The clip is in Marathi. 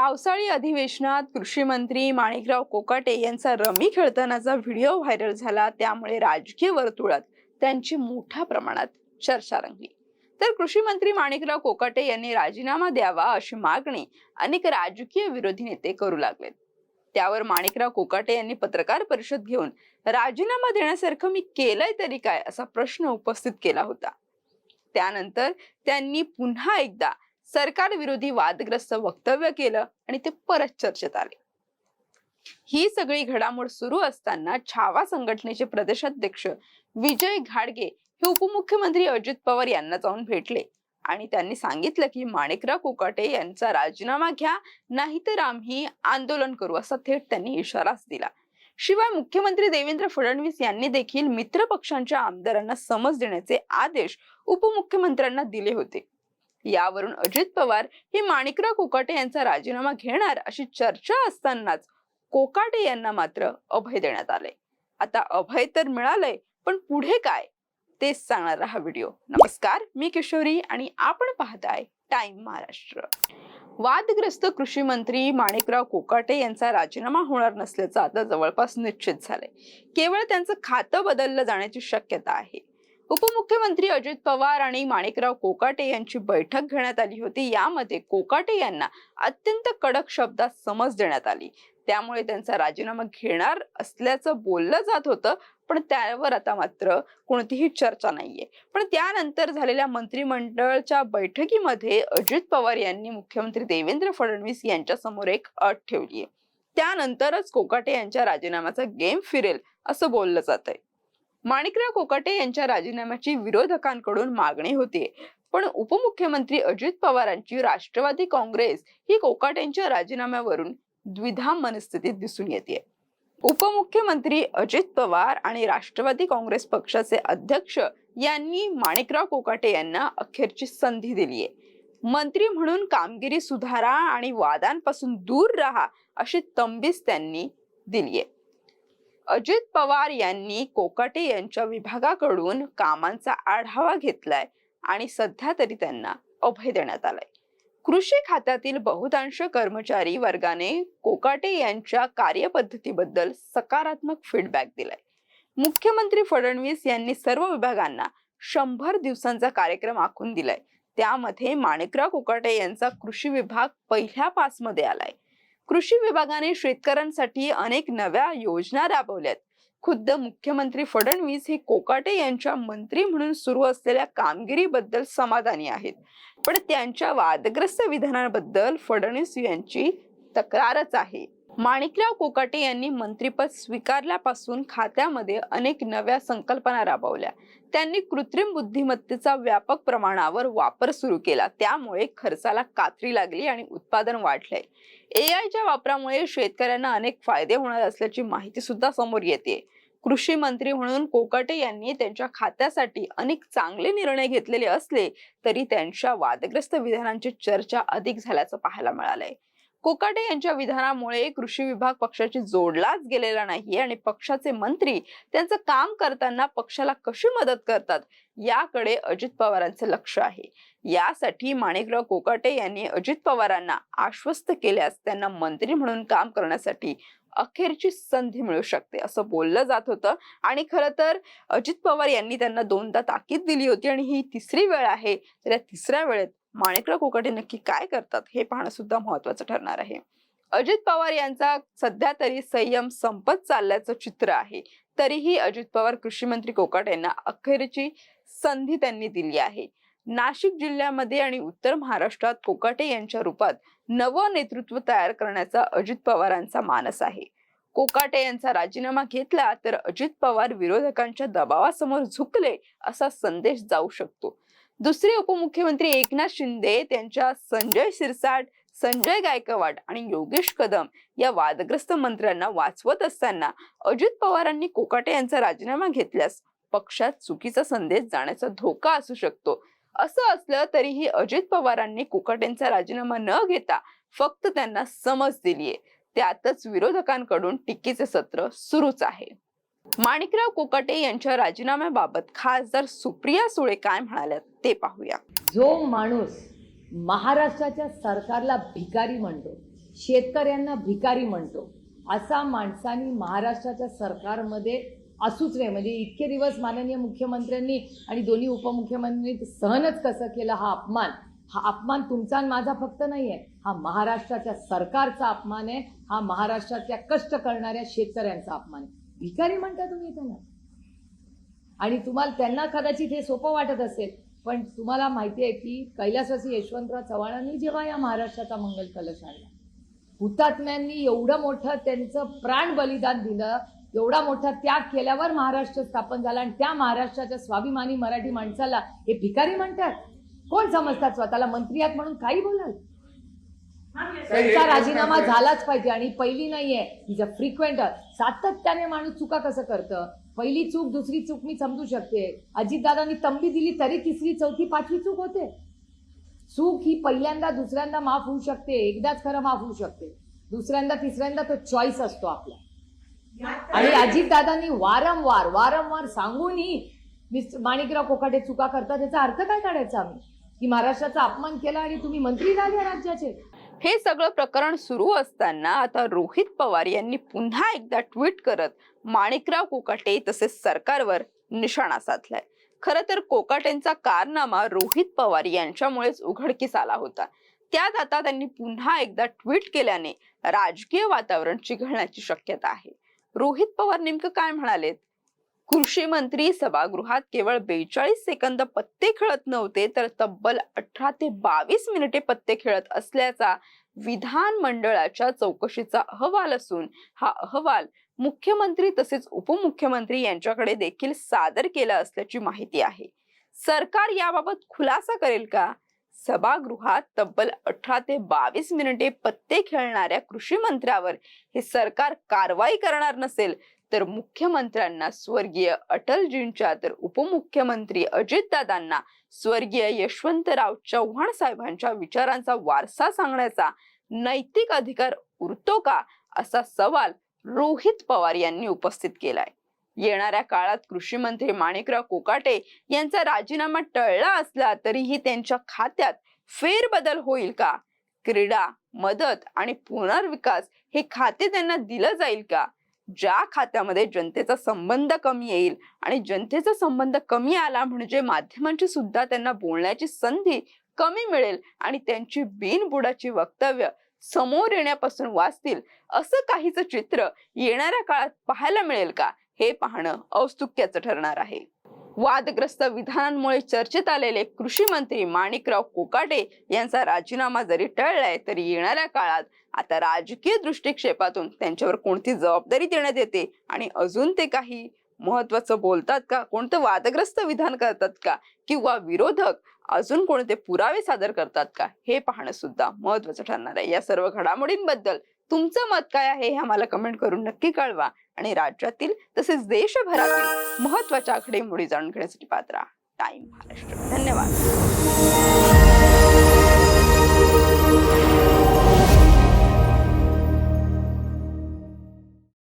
पावसाळी अधिवेशनात कृषी मंत्री माणिकराव कोकाटे यांचा रमी खेळतानाचा व्हिडिओ व्हायरल झाला. त्यामुळे राजकीय वर्तुळात त्यांची मोठ्या प्रमाणात चर्चा रंगली. तर कृषी मंत्री माणिकराव कोकाटे यांनी राजीनामा द्यावा अशी मागणी अनेक राजकीय विरोधी नेते करू लागलेत. त्यावर माणिकराव कोकाटे यांनी पत्रकार परिषद घेऊन राजीनामा देण्यासारखं मी केलंय तरी काय असा प्रश्न उपस्थित केला होता. त्यानंतर त्यांनी पुन्हा एकदा सरकार विरोधी वादग्रस्त वक्तव्य केलं आणि ते परत चर्चेत आले. ही सगळी घडामोड सुरू असताना छावा संघटनेचे प्रदेशाध्यक्ष विजय घाडगे हे उपमुख्यमंत्री अजित पवार यांना जाऊन भेटले आणि त्यांनी सांगितलं की माणिकराव कोकाटे यांचा राजीनामा घ्या नाहीतर आम्ही आंदोलन करू असा थेट त्यांनी इशाराच दिला. शिवाय मुख्यमंत्री देवेंद्र फडणवीस यांनी देखील मित्र पक्षांच्या आमदारांना समज देण्याचे आदेश उपमुख्यमंत्र्यांना दिले होते. यावरून अजित पवार हे माणिकराव कोकाटे यांचा राजीनामा घेणार अशी चर्चा असतानाच कोकाटे यांना मात्र अभय देण्यात आले. आता अभय तर मिळालंय पण पुढे काय? तेच सांगणारा हा व्हिडिओ. नमस्कार मी किशोरी आणि आपण पाहताय टाइम महाराष्ट्र. वादग्रस्त कृषी मंत्री माणिकराव कोकाटे यांचा राजीनामा होणार नसल्याचं आता जवळपास निश्चित झालंय. केवळ त्यांचं खातं बदललं जाण्याची शक्यता आहे. उपमुख्यमंत्री अजित पवार आणि माणिकराव कोकाटे यांची बैठक घेण्यात आली होती. यामध्ये कोकाटे यांना अत्यंत कडक शब्दात समज देण्यात आली. त्यामुळे त्यांचा राजीनामा घेणार असल्याचं बोललं जात होतं पण त्यावर आता मात्र कोणतीही चर्चा नाहीये. पण त्यानंतर झालेल्या मंत्रिमंडळच्या बैठकीमध्ये अजित पवार यांनी मुख्यमंत्री देवेंद्र फडणवीस यांच्या समोर एक अट ठेवली आहे त्यानंतरच कोकाटे यांच्या राजीनाम्याचा गेम फिरेल असं बोललं जात आहे माणिकराव कोकाटे यांच्या राजीनाम्याची विरोधकांकडून मागणी होती. पण उपमुख्यमंत्री अजित पवारांची राष्ट्रवादी काँग्रेस ही कोकाटेंच्या राजीनाम्यावरून द्विधा मनस्थितीत दिसून येते. उपमुख्यमंत्री अजित पवार आणि राष्ट्रवादी काँग्रेस पक्षाचे अध्यक्ष यांनी माणिकराव कोकाटे यांना अखेरची संधी दिली आहे. मंत्री म्हणून कामगिरी सुधारा आणि वादांपासून दूर राहा अशी तंबीस त्यांनी दिली आहे. अजित पवार यांनी कोकाटे यांच्या विभागाकडून कामांचा आढावा घेतलाय आणि सध्या तरी त्यांना अभय देण्यात आलाय. कृषी खात्यातील बहुतांश कर्मचारी वर्गाने कोकाटे यांच्या कार्यपद्धतीबद्दल सकारात्मक फीडबॅक दिलाय. मुख्यमंत्री फडणवीस यांनी सर्व विभागांना शंभर दिवसांचा कार्यक्रम आखून दिलाय. त्यामध्ये माणिकराव कोकाटे यांचा कृषी विभाग पहिल्या पासमध्ये आलाय. कृषी विभागाने शेतकऱ्यांसाठी अनेक नव्या योजना राबवल्यात. खुद्द मुख्यमंत्री फडणवीस हे कोकाटे यांच्या मंत्री म्हणून सुरू असलेल्या कामगिरीबद्दल समाधानी आहेत. पण त्यांच्या वादग्रस्त विधानाबद्दल फडणवीस यांची तक्रारच आहे. माणिकराव कोकाटे यांनी मंत्रीपद स्वीकारल्यापासून खात्यामध्ये अनेक नव्या संकल्पना राबवल्या. त्यांनी कृत्रिम बुद्धिमत्तेचा व्यापक प्रमाणावर वापर सुरू केला. त्यामुळे खर्चाला कात्री लागली आणि उत्पादन वाढले. ए आयच्या वापरामुळे शेतकऱ्यांना अनेक फायदे होणार असल्याची माहिती सुद्धा समोर येते. कृषी मंत्री म्हणून कोकाटे यांनी त्यांच्या खात्यासाठी अनेक चांगले निर्णय घेतलेले असले तरी त्यांच्या वादग्रस्त विधानांची चर्चा अधिक झाल्याचं पाहायला मिळालंय. कोकाटे यांच्या विधानामुळे कृषी विभाग पक्षाची जोडलाच गेलेला नाही आणि पक्षाचे मंत्री त्यांचं काम करताना पक्षाला कशी मदत करतात याकडे अजित पवारांचे लक्ष आहे. यासाठी माणिकराव कोकाटे यांनी अजित पवारांना आश्वस्त केल्यास त्यांना मंत्री म्हणून काम करण्यासाठी अखेरची संधी मिळू शकते असं बोललं जात होतं. आणि खरं तर अजित पवार यांनी त्यांना दोनदा ताकीद दिली होती आणि ही तिसरी वेळ आहे. तर या तिसऱ्या वेळेत माणिकराव कोकाटे नक्की काय करतात हे पाहणं सुद्धा महत्वाचं ठरणार आहे. अजित पवार यांचा सध्या तरी संयम संपत चालल्याचं चित्र आहे. तरीही अजित पवार कृषी मंत्री कोकाट यांना अखेरची संधी त्यांनी दिली आहे. नाशिक जिल्ह्यामध्ये आणि उत्तर महाराष्ट्रात कोकाटे यांच्या रूपात नवं नेतृत्व तयार करण्याचा अजित पवारांचा मानस आहे. कोकाटे यांचा राजीनामा घेतला तर अजित पवार विरोधकांच्या दबावासमोर झुकले असा संदेश जाऊ शकतो. दुसरे उपमुख्यमंत्री एकनाथ शिंदे त्यांच्या संजय सिरसाट संजय गायकवाड आणि योगेश कदम या वादग्रस्त मंत्र्यांना वाचवत असताना अजित पवारांनी कोकाटे यांचा राजीनामा घेतल्यास पक्षात चुकीचा संदेश जाण्याचा धोका असू शकतो. असं असलं तरीही अजित पवारांनी कोकाटेंचा राजीनामा न घेता फक्त त्यांना समज दिलीये. त्यातच विरोधकांकडून टीकेचे सत्र सुरूच आहे. माणिकराव कोकाटे यांच्या राजीनाम्याबाबत खासदार सुप्रिया सुळे काय म्हणाल्या ते पाहूया. जो माणूस महाराष्ट्राच्या सरकारला भिकारी म्हणतो शेतकऱ्यांना भिकारी म्हणतो असा माणसांनी महाराष्ट्राच्या सरकारमध्ये असूच नाही म्हणजे इतके दिवस माननीय मुख्यमंत्र्यांनी आणि दोन्ही उपमुख्यमंत्र्यांनी सहनच कसं केलं हा अपमान? हा अपमान तुमचा आणि माझा फक्त नाही आहे हा महाराष्ट्राच्या सरकारचा अपमान आहे. हा महाराष्ट्रातल्या कष्ट करणाऱ्या शेतकऱ्यांचा अपमान आहे. भिकारी म्हणता तुम्ही त्यांना आणि तुम्हाला त्यांना कदाचित हे सोपं वाटत असेल पण तुम्हाला माहिती आहे की कैलासवासी यशवंतराव चव्हाणांनी जेव्हा या महाराष्ट्राचा मंगल कलश आणला हुतात्म्यांनी एवढं मोठं त्यांचं प्राण बलिदान दिलं एवढा मोठा त्याग केल्यावर महाराष्ट्र स्थापन झाला आणि त्या महाराष्ट्राच्या स्वाभिमानी मराठी माणसाला हे भिकारी म्हणतात. कोण समजतात स्वतःला? मंत्री आहात म्हणून काही बोलाल. त्यांचा राजीनामा झालाच पाहिजे आणि पहिली नाहीये. हिज फ्रिक्वेंट सातत्याने माणूस चुका कसं करतं? पहिली चूक दुसरी चूक मी समजू शकते. अजितदादांनी तंबी दिली तरी तिसरी चौथी पाचवी चूक होते. चूक ही पहिल्यांदा दुसऱ्यांदा माफ होऊ शकते. एकदाच खरं माफ होऊ शकते. दुसऱ्यांदा तिसऱ्यांदा तो चॉईस असतो आपला. आणि अजितदादांनी वारंवार वारंवार सांगूनही मिस्टर माणिकराव कोकाटे चुका करतात. त्याचा अर्थ काय काढायचा आम्ही? की महाराष्ट्राचा अपमान केला आणि तुम्ही मंत्री झाले राज्याचे? हे सगळं प्रकरण सुरू असताना आता रोहित पवार यांनी पुन्हा एकदा ट्विट करत माणिकराव कोकाटे तसेच सरकारवर निशाणा साधलाय. खरं तर कोकाटेंचा कारनामा रोहित पवार यांच्यामुळेच उघडकीस आला होता. त्यात आता त्यांनी पुन्हा एकदा ट्विट केल्याने राजकीय वातावरण चिघळण्याची शक्यता आहे. रोहित पवार नेमकं काय म्हणालेत? कृषी मंत्री सभागृहात केवळ बेचाळीस सेकंद पत्ते खेळत नव्हते तर तब्बल अठरा ते बावीस मिनिटे पत्ते खेळत असल्याचा विधान मंडळाच्या चौकशीचा अहवाल असून हा अहवाल मुख्यमंत्री तसेच उपमुख्यमंत्री यांच्याकडे देखील सादर केला असल्याची माहिती आहे. सरकार याबाबत खुलासा करेल का? सभागृहात तब्बल अठरा ते बावीस मिनिटे पत्ते खेळणाऱ्या कृषी मंत्र्यावर हे सरकार कारवाई करणार नसेल तर मुख्यमंत्र्यांना स्वर्गीय अटलजींच्या तर उपमुख्यमंत्री अजितदादांना स्वर्गीय यशवंतराव चव्हाण साहेबांच्या विचारांचा वारसा सांगण्याचा नैतिक अधिकार उरतो का असा सवाल रोहित पवार यांनी उपस्थित केलाय. येणाऱ्या काळात कृषी मंत्री माणिकराव कोकाटे यांचा राजीनामा टळला असला तरीही त्यांच्या खात्यात फेरबदल होईल का? क्रीडा मदत आणि पुनर्विकास हे खाते त्यांना दिलं जाईल का? ज्या खात्यामध्ये जनतेचा संबंध कमी येईल आणि जनतेचा संबंध कमी आला म्हणजे माध्यमांची सुद्धा त्यांना बोलण्याची संधी कमी मिळेल आणि त्यांची बिनबुडाची वक्तव्य समोर येण्यापासून वाचतील असं काहीच चित्र येणाऱ्या काळात पाहायला मिळेल का? हे पाहणं औत्सुक्याचं ठरणार आहे. वादग्रस्त विधानांमुळे चर्चेत आलेले कृषी मंत्री माणिकराव कोकाटे यांचा राजीनामा जरी टळलाय तरी येणाऱ्या काळात आता राजकीय दृष्टिक्षेपातून त्यांच्यावर कोणती जबाबदारी देण्यात येते आणि अजून ते काही महत्वाचं बोलतात का? कोणतं वादग्रस्त विधान करतात का? किंवा विरोधक अजून कोणते पुरावे सादर करतात का? हे पाहणं सुद्धा महत्वाचं ठरणार आहे. या सर्व घडामोडींबद्दल तुमचं मत काय आहे हे आम्हाला कमेंट करून नक्की कळवा. आणि राज्यातील तसेच देशभरातील महत्त्वाच्या घडामोडी जाणून घेण्यासाठी पात्रा टाइम महाराष्ट्र धन्यवाद.